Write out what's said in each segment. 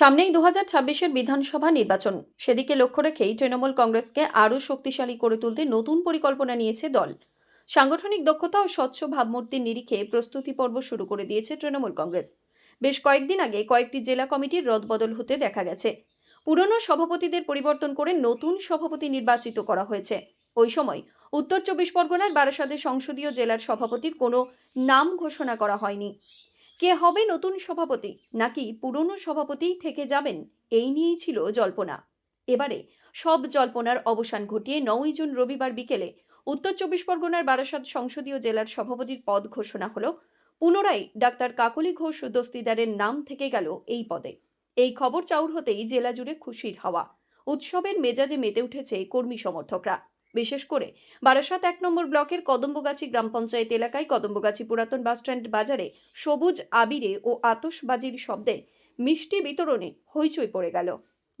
সামনেই দু হাজার বিধানসভা নির্বাচন। সেদিকে লক্ষ্য রেখেই তৃণমূল কংগ্রেসকে আরও শক্তিশালী করে তুলতে নতুন পরিকল্পনা নিয়েছে দল। সাংগঠনিক দক্ষতা ও স্বচ্ছ ভাবমূর্তির নিরিখে প্রস্তুতি পর্ব শুরু করে দিয়েছে তৃণমূল কংগ্রেস। বেশ কয়েকদিন আগে কয়েকটি জেলা কমিটির রদবদল হতে দেখা গেছে। পুরনো সভাপতিদের পরিবর্তন করে নতুন সভাপতি নির্বাচিত করা হয়েছে। ওই সময় উত্তর চব্বিশ পরগনার বারাসাতের সংসদীয় জেলার সভাপতির কোনো নাম ঘোষণা করা হয়নি। কে হবে নতুন সভাপতি? নাকি পুরনো সভাপতিই থেকে যাবেন? এই নিয়েই ছিল জল্পনা। এবারে সব জল্পনার অবসান ঘটিয়ে নয়ই জুন রবিবার বিকেলে উত্তর চব্বিশ পরগনার বারাসাত সংসদীয় জেলার সভাপতির পদ ঘোষণা হলো, পুনরায় ডাক্তার কাকলি ঘোষ দস্তিদারের নাম থেকে গেল এই পদে। এই খবর চাউর হতেই জেলা জুড়ে খুশির হাওয়া। উৎসবের মেজাজে মেতে উঠেছে কর্মী সমর্থকরা। বিশেষ করে বারাসাত এক নম্বর ব্লকের কদম্বগাছি গ্রাম পঞ্চায়েত এলাকায় কদম্বগাছি পুরাতন বাসস্ট্যান্ড বাজারে সবুজ আবিরে ও আতসবাজির শব্দে মিষ্টি বিতরণে হইচই পড়ে গেল।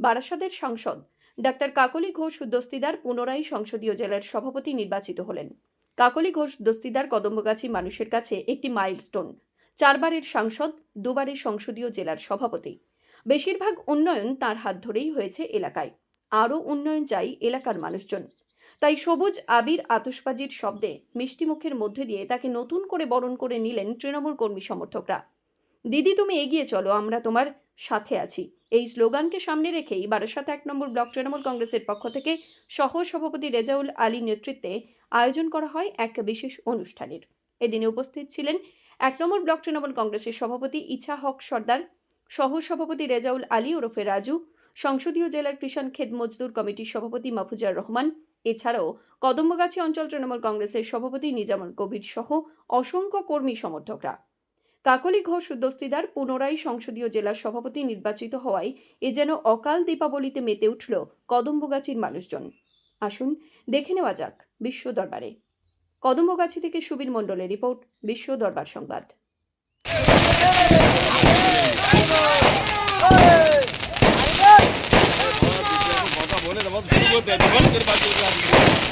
বারাসাতের সাংসদ ডাক্তার কাকলি ঘোষ দস্তিদার পুনরায় সংসদীয় জেলার সভাপতি নির্বাচিত হলেন। কাকলি ঘোষ দস্তিদার কদম্বগাছি মানুষের কাছে একটি মাইলস্টোন, চারবারের সাংসদ, দুবারের সংসদীয় জেলার সভাপতি। বেশিরভাগ উন্নয়ন তার হাত ধরেই হয়েছে এলাকায়। আরও উন্নয়ন চাই এলাকার মানুষজন। তাই সবুজ আবির আতশবাজির শব্দে মিষ্টিমুখের মধ্যে দিয়ে তাকে নতুন করে বরণ করে নিলেন তৃণমূল কর্মী সমর্থকরা। দিদি, তুমি এগিয়ে চলো, আমরা তোমার সাথে আছি। এই স্লোগানকে সামনে রেখেই বারাসাত এক নম্বর ব্লক তৃণমূল কংগ্রেসের পক্ষ থেকে সহ সভাপতি রেজাউল আলীর নেতৃত্বে আয়োজন করা হয় এক বিশেষ অনুষ্ঠানের। এদিনে উপস্থিত ছিলেন এক নম্বর ব্লক তৃণমূল কংগ্রেসের সভাপতি ইছা হক সর্দার সহ সভাপতি রেজাউল আলী ওরফে রাজু, সংসদীয় জেলার কৃষাণ খেদ মজদুর কমিটির সভাপতি মাহফুজার রহমান এছাড়াও কদম্বগাছি অঞ্চল তৃণমূল কংগ্রেসের সভাপতি নিজামুল কবির সহ অসংখ্য কর্মী সমর্থকরা। কাকলি ঘোষ দস্তিদার পুনরায় সংসদীয় জেলার সভাপতি নির্বাচিত হওয়ায় এ যেন অকাল দীপাবলিতে মেতে উঠল কদম্বগাছির মানুষজন। আসুন দেখে নেওয়া যাক বিশ্ব দরবারে। কদম্বগাছি থেকে সুবীর মণ্ডলের রিপোর্ট, বিশ্ব দরবার সংবাদ। ಇವತ್ತು ಡಬಲ್ ನಿರ್ಮಾಣ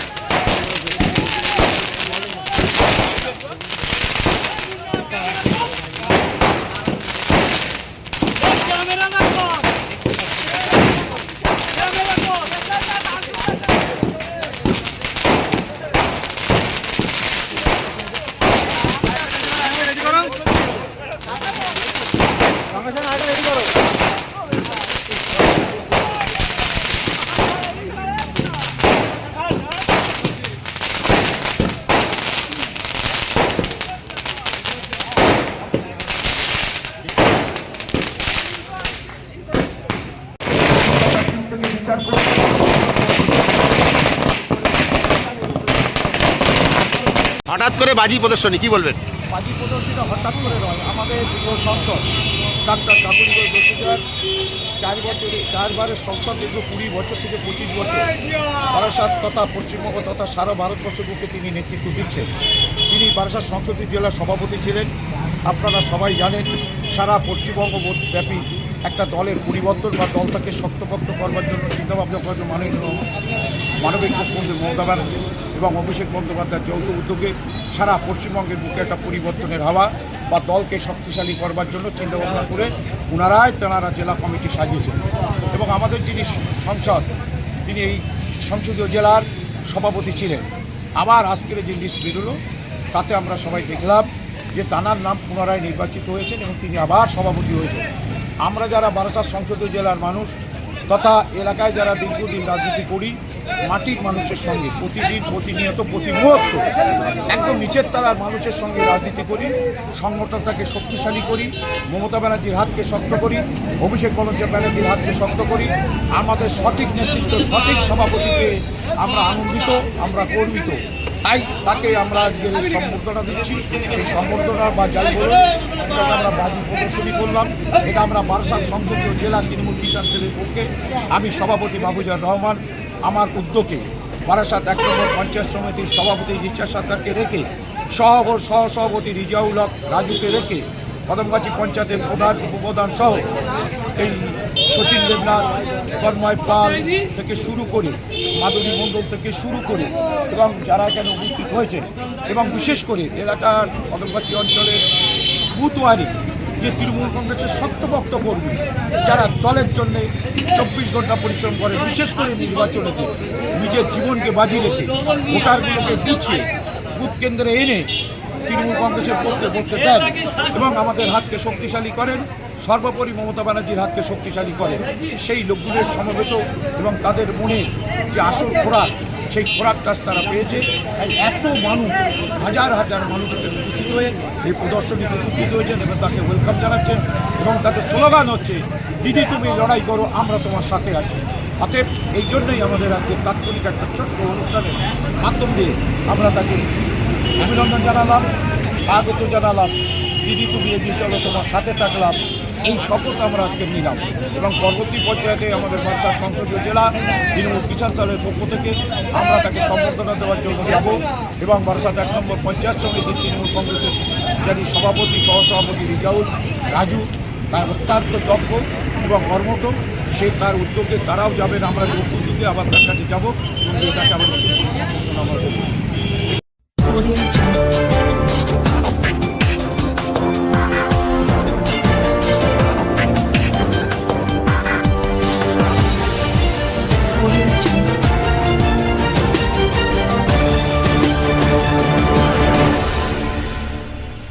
হঠাৎ করে বাজি প্রদর্শনী কি বলবেন? বাজি প্রদর্শিত হঠাৎ করে নয় আমাদের যুব সংসদ ডাক্তার কাকুরি বসুজার চার বছর চারবারের সংসদ দীর্ঘ কুড়ি বছর থেকে পঁচিশ বছর। বারাসাত তথা পশ্চিমবঙ্গ তথা সারা ভারতবর্ষের বুকে তিনি নেতৃত্ব দিচ্ছেন। তিনি বারাসাত সংসদীয় জেলার সভাপতি ছিলেন। আপনারা সবাই জানেন সারা পশ্চিমবঙ্গ ব্যাপী একটা দলের পরিবর্তন বা দলটাকে শক্তপক্ত করবার জন্য চিন্তাভাবনা করার জন্য মাননীয় মানবিক মুখ্যমন্ত্রী মমতা ব্যানার্জি এবং অভিষেক বন্দ্যোপাধ্যায় যৌথ উদ্যোগে সারা পশ্চিমবঙ্গের বুকে একটা পরিবর্তনের হাওয়া বা দলকে শক্তিশালী করবার জন্য চিন্তাভাবনা করে পুনরায় তেনারা জেলা কমিটি সাজিয়েছেন। এবং আমাদের যিনি সংসদ, তিনি এই সংসদীয় জেলার সভাপতি ছিলেন। আবার আজকের যে লিস্ট বেরোলো, তাতে আমরা সবাই দেখলাম যে তানার নাম পুনরায় নির্বাচিত হয়েছেন এবং তিনি আবার সভাপতি হয়েছেন। আমরা যারা বারাসাত সংসদীয় জেলার মানুষ তথা এলাকায় যারা দীর্ঘদিন রাজনীতি করি, মাটির মানুষের সঙ্গে প্রতিদিন, প্রতিনিয়ত প্রতি মুহূর্ত একদম নিচের তলার মানুষের সঙ্গে রাজনীতি করি, সংগঠনটাকে শক্তিশালী করি, মমতা ব্যানার্জির হাতকে শক্ত করি, অভিষেক বন্দ্যোপাধ্যায় ব্যানার্জির হাতকে শক্ত করি, আমাদের সঠিক নেতৃত্ব, সঠিক সভাপতিকে আমরা আনন্দিত, আমরা গর্বিত। তাই তাকে আমরা আজকে এই সম্বর্ধনা দিচ্ছি, সেই সম্বর্ধনা বা যাই বলুন আমরা বাজি প্রদর্শনী করলাম। এটা আমরা বারাসাত সংসদীয় জেলা তৃণমূল কিষাণ সেলের পক্ষে। আমি সভাপতি বাবুজার রহমান, আমার উদ্যোগে বারাসাত এক নম্বর পঞ্চায়েত সমিতির সভাপতি রিচা সরকারকে রেখে, সহ সহ সভাপতি রিজাউল হক রাজুকে রেখে, কদমগাছি পঞ্চায়েতের প্রধান, উপপ্রধান সহ এই সচিন দেবনাথ, তন্ময় পাল থেকে শুরু করে মাধুরী মণ্ডল থেকে শুরু করে এবং যারা এখানে উপস্থিত হয়েছেন এবং বিশেষ করে এলাকার কদমগাছি অঞ্চলের বুথওয়ারি যে তৃণমূল কংগ্রেসের শক্তপক্ত কর্মী, যারা দলের জন্য চব্বিশ ঘণ্টা পরিশ্রম করে, বিশেষ করে নির্বাচনেতে নিজের জীবনকে বাজি রেখে ভোটারগুলোকে গুছিয়ে বুথ কেন্দ্রে এনে তৃণমূল কংগ্রেসের পক্ষে করতে দেন এবং আমাদের হাতকে শক্তিশালী করেন। সর্বোপরি মমতা ব্যানার্জির হাতকে শক্তিশালী করেন সেই লোকগুলোর সমবেত এবং তাদের মনে যে আসল খোরাক, সেই খোরাকটা তারা পেয়েছে। তাই এত মানুষ, হাজার হাজার মানুষ এখানে উপস্থিত হয়ে এই প্রদর্শনীতে উপস্থিত হয়েছেন এবং তাকে ওয়েলকাম জানাচ্ছেন এবং তাদের স্লোগান হচ্ছে, দিদি, তুমি লড়াই করো, আমরা তোমার সাথে আছি। অতএব এই জন্যই আমাদের আজকে তাৎক্ষণিক একটা ছোট্ট অনুষ্ঠানের মাধ্যম দিয়ে আমরা তাকে অভিনন্দন জানালাম, স্বাগত জানালাম। দিদি, তুমি এগিয়ে চলো, তোমার সাথে থাকলাম। এই শপথ আমরা আজকে নিলাম। এবং পরবর্তী পর্যায়ে আমাদের বাদশাহ সংসদীয় জেলা তৃণমূল কিষাণ দলের পক্ষ থেকে আমরা তাকে সম্বর্ধনা দেওয়ার জন্য যাব এবং বারাসাত এক নম্বর পঞ্চায়েত সমিতির তৃণমূল কংগ্রেসের যিনি সভাপতি, সহসভাপতি রিজাউল, রাজু, তার অত্যন্ত দক্ষ এবং কর্মত সে তার উদ্যোগে তারাও যাবেন, আমরা যোগ্য দিকে আবার তার কাছে যাব। এবং এটাকে আবার